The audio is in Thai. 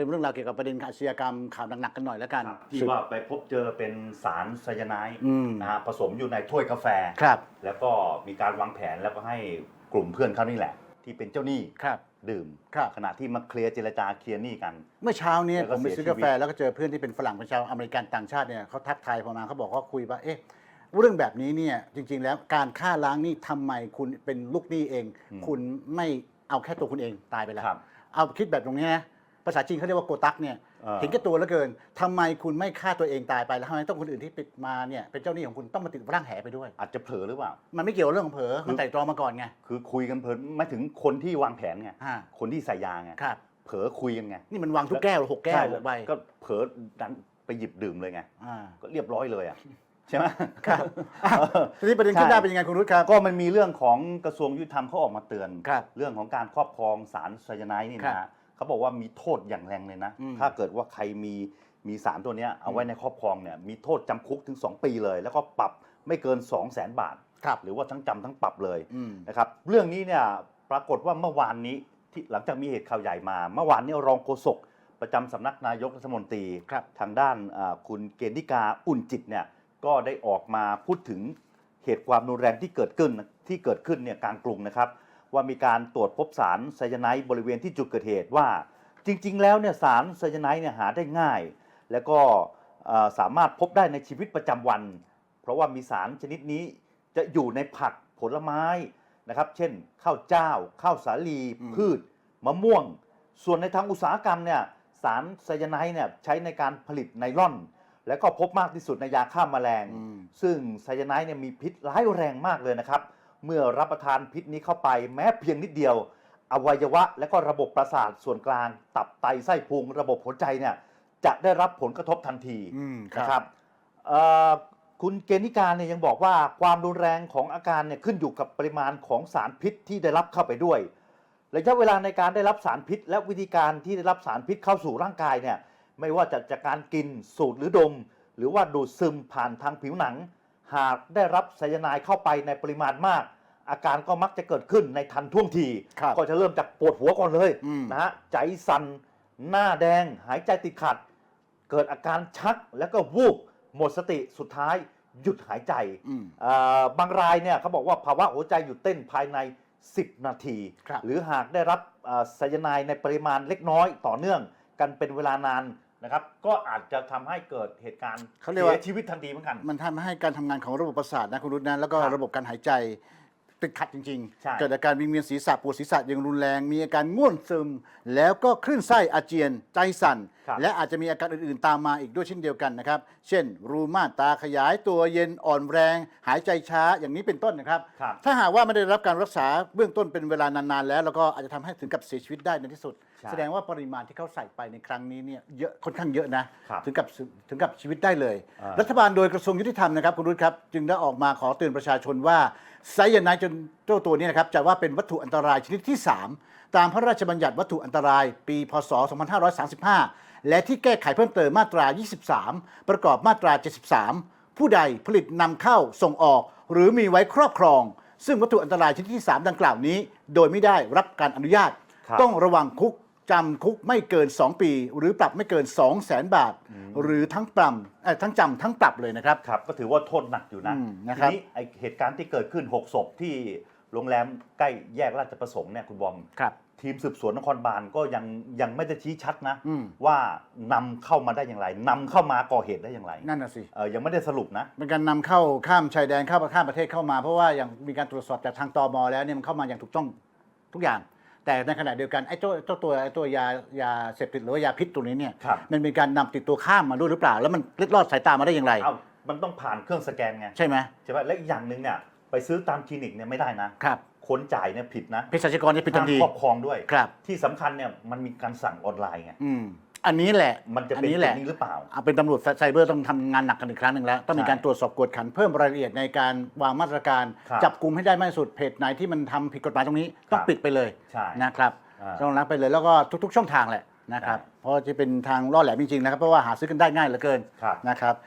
เป็นเรื่องราวเกี่ยวกับประเด็นอาชญากรรมข่าวหนักๆกันหน่อยแล้วกันที่ว่าไปพบเจอเป็นสารไซยาไนด์อืม นะฮะผสมอยู่ในถ้วยกาแฟ ครับแล้วก็มีการวางแผนแล้วก็ให้กลุ่มเพื่อนเขานี่แหละ ที่เป็นเจ้าหนี้ครับ ดื่ม ครับ ขณะที่มาเคลียร์เจรจาเคลียร์หนี้กัน เมื่อเช้าเนี้แล้วก็ผมไปเสียซื้อชีวิกาตแฟแล้วก็เจอเพื่อนที่เป็นฝรั่งเป็นชาวอเมริกันต่างชาติเนี่ยเขาทักทายผมมาเขาบอกว่าคุยว่าเอ๊ะเรื่องแบบนี้เนี่ยจริง ๆ แล้วการฆ่าล้างหนี้ทำไมคุณเป็นลูกหนี้เอง คุณไม่เอาแค่ตัวคุณเองตายไปแล้ว ครับ เอาคิดแบบตรงนี้นะ ภาษาจีนเขาเรียกว่าโกตักเนี่ยเออ เห็นแก่ตัวเหลือเกินทำไมคุณไม่ฆ่าตัวเองตายไปแล้วทำไมต้องคนอื่นที่ปิดมาเนี่ยเป็นเจ้าหนี้ของคุณต้องมาติดร่างแหไปด้วย อาจจะเผลอหรือเปล่า มันไม่เกี่ยวกับเรื่องของเผลอคือมันไต่ตรองมาก่อนไงคือคุยกันเพลินไม่ถึงคนที่วางแผนไง อ่าคนที่ใส่ยาไง ครับ เผลอคุยกันไงนี่มันวางทุกแก้วหกแก้วใช่หกใบก็เผลอดันไปหยิบดื่มเลยไง อ่า ก็เรียบร้อยเลยอะ ใช่ไหมครับอะทีนี้ประเด็นขึ้นหน้าเป็นยังไงคุณรุตครับ ก็มันมีเรื่องของกระทรวงยุติธรรมเขาออกมาเตือน ครับเรื่องของการครอบครองสารไซยาไนด์นี่ครันะบฮะ เขาบอกว่ามีโทษอย่างแรงเลยนะ อืม ถ้าเกิดว่าใครมีมีสารตัวเนี้ยเอาไว้ในครอบครองเนี่ยมีโทษจำคุกถึง 2 ปีเลย แล้วก็ปรับไม่เกิน 2 0 0 0 0 0 บาท ครับหรือว่าทั้งจำทั้งปรับเลย อืม นะครับเรื่องนี้เนี่ยปรากฏว่าเมื่อวานนี้ที่หลังจากมีเหตุข่าวใหญ่มา เมื่อวานนี้รองโฆษกประจำสำนักนายกรัฐมนตรีครับทางด้านอ่าคุณเกณฑิกาอุ่นจิตเนี่ยก็ได้ออกมาพูดถึงเหตุความรุนแรงที่เกิดขึ้นที่เกิดขึ้นเนี่ยกลางกรุงนะครับ ว่ามีการตรวจพบสารไซยาไนด์บริเวณที่จุดเกิดเหตุว่า จริง ๆ แล้วเนี่ยสารไซยาไนด์เนี่ยหาได้ง่าย แล้วก็เอ่อสามารถพบได้ในชีวิตประจำวัน เพราะว่ามีสารชนิดนี้จะอยู่ในผักผลไม้นะครับ เช่นข้าวเจ้าข้าวสาลีอืมพืชมะม่วง ส่วนในทางอุตสาหกรรมเนี่ยสารไซยาไนด์เนี่ยใช้ในการผลิตไนลอน แล้วก็พบมากที่สุดในยาฆ่าแมลงอืมซึ่งไซยาไนด์เนี่ยมีพิษร้ายแรงมากเลยนะครับ เมื่อรับประทานพิษนี้เข้าไปแม้เพียงนิดเดียว อวัยวะและก็ระบบประสาทส่วนกลาง ตับไตไส้พุงระบบหัวใจเนี่ยจะได้รับผลกระทบทันทีอืมนะครับเอ่อคุณเกณฑิการเนี่ยยังบอกว่าความรุนแรงของอาการเนี่ยขึ้นอยู่กับปริมาณของสารพิษที่ได้รับเข้าไปด้วย ระยะเวลาในการได้รับสารพิษ และวิธีการที่ได้รับสารพิษเข้าสู่ร่างกายเนี่ยไม่ว่าจะจากการกินสูดหรือดม หรือว่าดูดซึมผ่านทางผิวหนัง หากได้รับไซยาไนด์เข้าไปในปริมาณมาก อาการก็มักจะเกิดขึ้นในทันท่วงที ครับก็จะเริ่มจากปวดหัวก่อนเลยอืม นะฮะใจสั่นหน้าแดง หายใจติดขัด เกิดอาการชักแล้วก็วูบหมดสติสุดท้ายหยุดหายใจ อืม อ่าบางรายเนี่ยเขาบอกว่าภาวะหัวใจหยุดเต้นภายใน 10 นาที ครับหรือหากได้รับอ่าไซยาไนด์ในปริมาณเล็กน้อยต่อเนื่อง กันเป็นเวลานาน นะครับ ก็อาจจะทำให้เกิดเหตุการณ์เขาเรียกว่า สีชีวิตทันทีเหมือนกัน มันทำให้การทำงานของระบบประสาทนะคุณรุตนะแล้วก็ครับระบบการหายใจติดขัดจริง ใช่ ๆ เกิดอาการวิงเวียนศีรษะปวดศีรษะอย่างรุนแรง มีอาการง่วนซึม แล้วก็คลื่นไส้อาเจียน ใจสั่น ครับ และอาจจะมีอาการอื่น ๆ ตามมาอีกด้วยเช่นเดียวกันนะครับ เช่น รูมาตาขยายตัวเย็นอ่อนแรง หายใจช้าอย่างนี้เป็นต้นนะครับ ครับ ถ้าหากว่าไม่ได้รับการรักษาเบื้องต้นเป็นเวลานานๆแล้ว แล้วก็อาจจะทำให้ถึงกับเสียชีวิตได้ในที่สุด ใช่แสดงว่าปริมาณที่เขาใส่ไปในครั้งนี้เนี่ยเยอะค่อนข้างเยอะนะ ครับถึงกับถึงกับชีวิตได้เลย อ่ารัฐบาลโดยกระทรวงยุติธรรมนะครับคุณรุตครับ จึงได้ออกมาขอเตือนประชาชนว่าไซยาไนด์จนเจ้าตัวนี้นะครับจะว่าเป็นวัตถุอันตรายชนิดที่ 3 ตามพระราชบัญญัติวัตถุอันตรายปี พศ 2535 และที่แก้ไขเพิ่มเติมมาตรา 23 ประกอบมาตรา 73 ผู้ใดผลิตนำเข้าส่งออก หรือมีไว้ครอบครอง ซึ่งวัตถุอันตรายชนิดที่ 3 ดังกล่าวนี้ โดยไม่ได้รับการอนุญาตครับ ต้องระวังคุก จำคุกไม่เกิน 2 ปี หรือปรับไม่เกิน 2 0 0แสนบาท หรือทั้งปรับเอ่อทั้งจำทั้งปรับเลยนะครับ ครับก็ถือว่าโทษหนักอยู่นะอืมนะทีครับนี้ไอเหตุการณ์ที่เกิดขึ้น 6 ศพที่โรงแรมใกล้แยกราชประสงค์เนี่ยคุณบอม ครับ ทีมสืบสวนนครบาลก็ยังยังไม่ได้ชี้ชัดนะ อืม ว่านำเข้ามาได้อย่างไรนำเข้ามาก่อเหตุได้อย่างไรนั่นน่ะสิเออยังไม่ได้สรุปนะ เป็นการนำเข้าข้ามชายแดนเข้าข้ามประเทศเข้ามา เพราะว่ายังมีการตรวจสอบจากทางตมแล้วเนี่ยมันเข้ามาอย่างถูกต้องทุกอย่าง แต่ในขณะเดียวกันไอ้เจ้าเจ้าตัวไอ้ตัวยายาเสพติดหรือว่ายาพิษตัวนี้เนี่ยครับ มันเป็นการนำติดตัวข้ามมาด้วยหรือเปล่า แล้วมันเล็ดลอดสายตามาได้อย่างไร เอ้ามันต้องผ่านเครื่องสแกนไง ใช่ไหมใช่ไหมและอีกอย่างหนึ่งเนี่ยไปซื้อตามคลินิกเนี่ยไม่ได้นะครับคนจ่ายเนี่ยผิดนะเภสัชกรจะผิดทัห้ามนทีครอบครองด้วย ครับ ที่สำคัญเนี่ยมันมีการสั่งออนไลน์ไงอืม อันนี้แหละมันจะอัเป็นนี้แบแหละบนี้หรือเปล่าเอาเป็นตำรวจไซเบอร์ต้องทำงานหนักกันอีกครั้งหนึ่งแล้ว ต้องมีใช่การตรวจสอบกวดขันเพิ่มรายละเอียดในการวางมาตรการครับจับกลุ่มให้ได้มากที่สุดเพจไหนที่มันทำผิดกฎหมายตรงนี้ต้องครับปิดไปเลยใช่นะครับอ่าต้องรับไปเลยแล้วก็ทุก ๆ ช่องทางแหละนะครับใช่เพราะจะเป็นทางล่อแหลมจริงๆนะครับเพราะว่าหาซื้อกันได้ง่ายเหลือเกินครับนะครับ